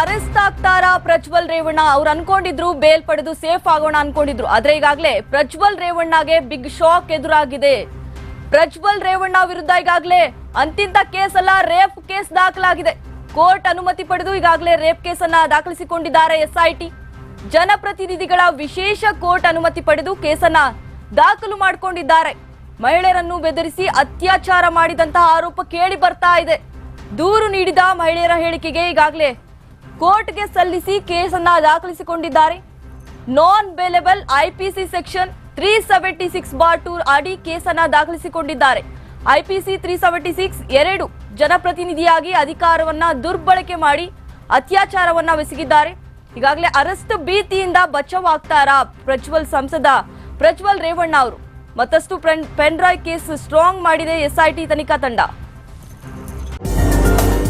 Arrest ಆಗ್ತಾರ ಪ್ರಜ್ವಲ್ ರೇವಣ್ಣ? ಅವ್ರು ಅನ್ಕೊಂಡಿದ್ರು bale ಪಡೆದು ಸೇಫ್ ಆಗೋಣ ಅನ್ಕೊಂಡಿದ್ರು. ಆದ್ರೆ ಈಗಾಗಲೇ ಪ್ರಜ್ವಲ್ ರೇವಣ್ಣಗೆ ಬಿಗ್ ಶಾಕ್ ಎದುರಾಗಿದೆ. ಪ್ರಜ್ವಲ್ ರೇವಣ್ಣ ವಿರುದ್ಧ ಈಗಾಗಲೇ ಅಂತಿಂತ ಕೇಸ್ ಅಲ್ಲ ರೇಪ್ ಕೇಸ್ ದಾಖಲಾಗಿದೆ. ಕೋರ್ಟ್ ಅನುಮತಿ ಪಡೆದು ಈಗಾಗಲೇ ರೇಪ್ ಕೇಸ್ ಅನ್ನ ದಾಖಲಿಸಿಕೊಂಡಿದ್ದಾರೆ ಎಸ್ಐಟಿ. ಜನಪ್ರತಿನಿಧಿಗಳ ವಿಶೇಷ ಕೋರ್ಟ್ ಅನುಮತಿ ಪಡೆದು ಕೇಸನ್ನ ದಾಖಲು ಮಾಡಿಕೊಂಡಿದ್ದಾರೆ. ಮಹಿಳೆಯರನ್ನು ಬೆದರಿಸಿ ಅತ್ಯಾಚಾರ ಮಾಡಿದಂತಹ ಆರೋಪ ಕೇಳಿ ಬರ್ತಾ ಇದೆ. ದೂರು ನೀಡಿದ ಮಹಿಳೆಯರ ಹೇಳಿಕೆಗೆ ಈಗಾಗಲೇ ಕೋರ್ಟ್ಗೆ ಸಲ್ಲಿಸಿ ಕೇಸನ್ನ ದಾಖಲಿಸಿಕೊಂಡಿದ್ದಾರೆ. Non bailable IPC section three seventy six bar two ಅಡಿ ಕೇಸನ್ನ ದಾಖಲಿಸಿಕೊಂಡಿದ್ದಾರೆ. ಐಪಿಸಿ ತ್ರೀ ಸೆವೆಂಟಿ ಸಿಕ್ಸ್ ಎರಡು ಜನಪ್ರತಿನಿಧಿಯಾಗಿ ಅಧಿಕಾರವನ್ನ ದುರ್ಬಳಕೆ ಮಾಡಿ ಅತ್ಯಾಚಾರವನ್ನ ಬೆಸಗಿದ್ದಾರೆ ಈಗಾಗಲೇ ಅರೆಸ್ಟ್ ಭೀತಿಯಿಂದ ಬಚಾವಾಗ್ತಾರಾ ಪ್ರಜ್ವಲ್ ಸಂಸದ ಪ್ರಜ್ವಲ್ ರೇವಣ್ಣ ಅವರು. ಮತ್ತಷ್ಟು ಪೆನ್ ಡ್ರೈವ್ ಕೇಸ್ ಸ್ಟ್ರಾಂಗ್ ಮಾಡಿದೆ ಎಸ್ಐಟಿ ತನಿಖಾ ತಂಡ.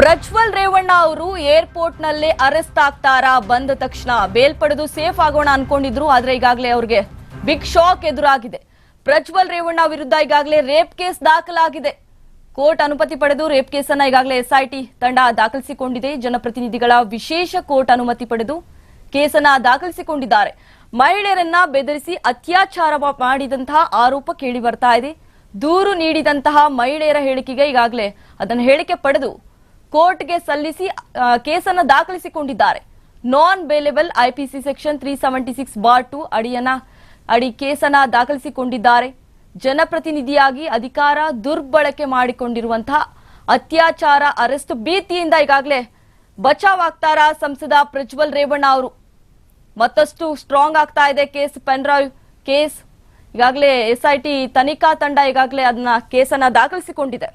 Prajwal Revanna ಅವರು ಏರ್ಪೋರ್ಟ್ ನಲ್ಲೇ ಅರೆಸ್ಟ್ ಆಗ್ತಾರಾ ಬಂದ ತಕ್ಷಣ ಬೇಲ್ ಪಡೆದು ಸೇಫ್ ಆಗೋಣ ಅನ್ಕೊಂಡಿದ್ರು, ಆದ್ರೆ ಈಗಾಗಲೇ ಅವ್ರಿಗೆ ಬಿಗ್ ಶಾಕ್ ಎದುರಾಗಿದೆ. ಪ್ರಜ್ವಲ್ ರೇವಣ್ಣ ವಿರುದ್ಧ ಈಗಾಗಲೇ ರೇಪ್ ಕೇಸ್ ದಾಖಲಾಗಿದೆ. ಕೋರ್ಟ್ ಅನುಮತಿ ಪಡೆದು ರೇಪ್ ಕೇಸನ್ನ ಈಗಾಗಲೇ ಎಸ್ಐಟಿ ತಂಡ ದಾಖಲಿಸಿಕೊಂಡಿದೆ. ಜನಪ್ರತಿನಿಧಿಗಳ ವಿಶೇಷ ಕೋರ್ಟ್ ಅನುಮತಿ ಪಡೆದು ಕೇಸನ್ನ ದಾಖಲಿಸಿಕೊಂಡಿದ್ದಾರೆ. ಮಹಿಳೆಯರನ್ನ ಬೆದರಿಸಿ ಅತ್ಯಾಚಾರ ಮಾಡಿದಂತಹ ಆರೋಪ ಕೇಳಿ ಬರ್ತಾ ಇದೆ. ದೂರು ನೀಡಿದಂತಹ ಮಹಿಳೆಯರ ಹೇಳಿಕೆಗೆ ಈಗಾಗಲೇ ಅದನ್ನು ಹೇಳಿಕೆ ಪಡೆದು ಕೋರ್ಟ್ಗೆ ಸಲ್ಲಿಸಿ ಕೇಸನ್ನು ದಾಖಲಿಸಿಕೊಂಡಿದ್ದಾರೆ. Non bailable IPC section three seventy six bar two ಅಡಿಯನ, ಅಡಿ ಕೇಸನ್ನ ದಾಖಲಿಸಿಕೊಂಡಿದ್ದಾರೆ. ಜನಪ್ರತಿನಿಧಿಯಾಗಿ ಅಧಿಕಾರ ದುರ್ಬಳಕೆ ಮಾಡಿಕೊಂಡಿರುವಂತಹ ಅತ್ಯಾಚಾರ, ಅರೆಸ್ಟ್ ಭೀತಿಯಿಂದ ಈಗಾಗಲೇ ಬಚಾವ್ ಆಗ್ತಾರ ಸಂಸದ ಪ್ರಜ್ವಲ್ ರೇವಣ್ಣ ಅವರು. ಮತ್ತಷ್ಟು ಸ್ಟ್ರಾಂಗ್ ಆಗ್ತಾ ಇದೆ ಕೇಸ್ ಪೆನ್ರಾಯ್ ಕೇಸ್. ಈಗಾಗಲೇ ಎಸ್ಐಟಿ ತನಿಖಾ ತಂಡ ಈಗಾಗಲೇ ಅದನ್ನ ಕೇಸನ್ನ ದಾಖಲಿಸಿಕೊಂಡಿದೆ.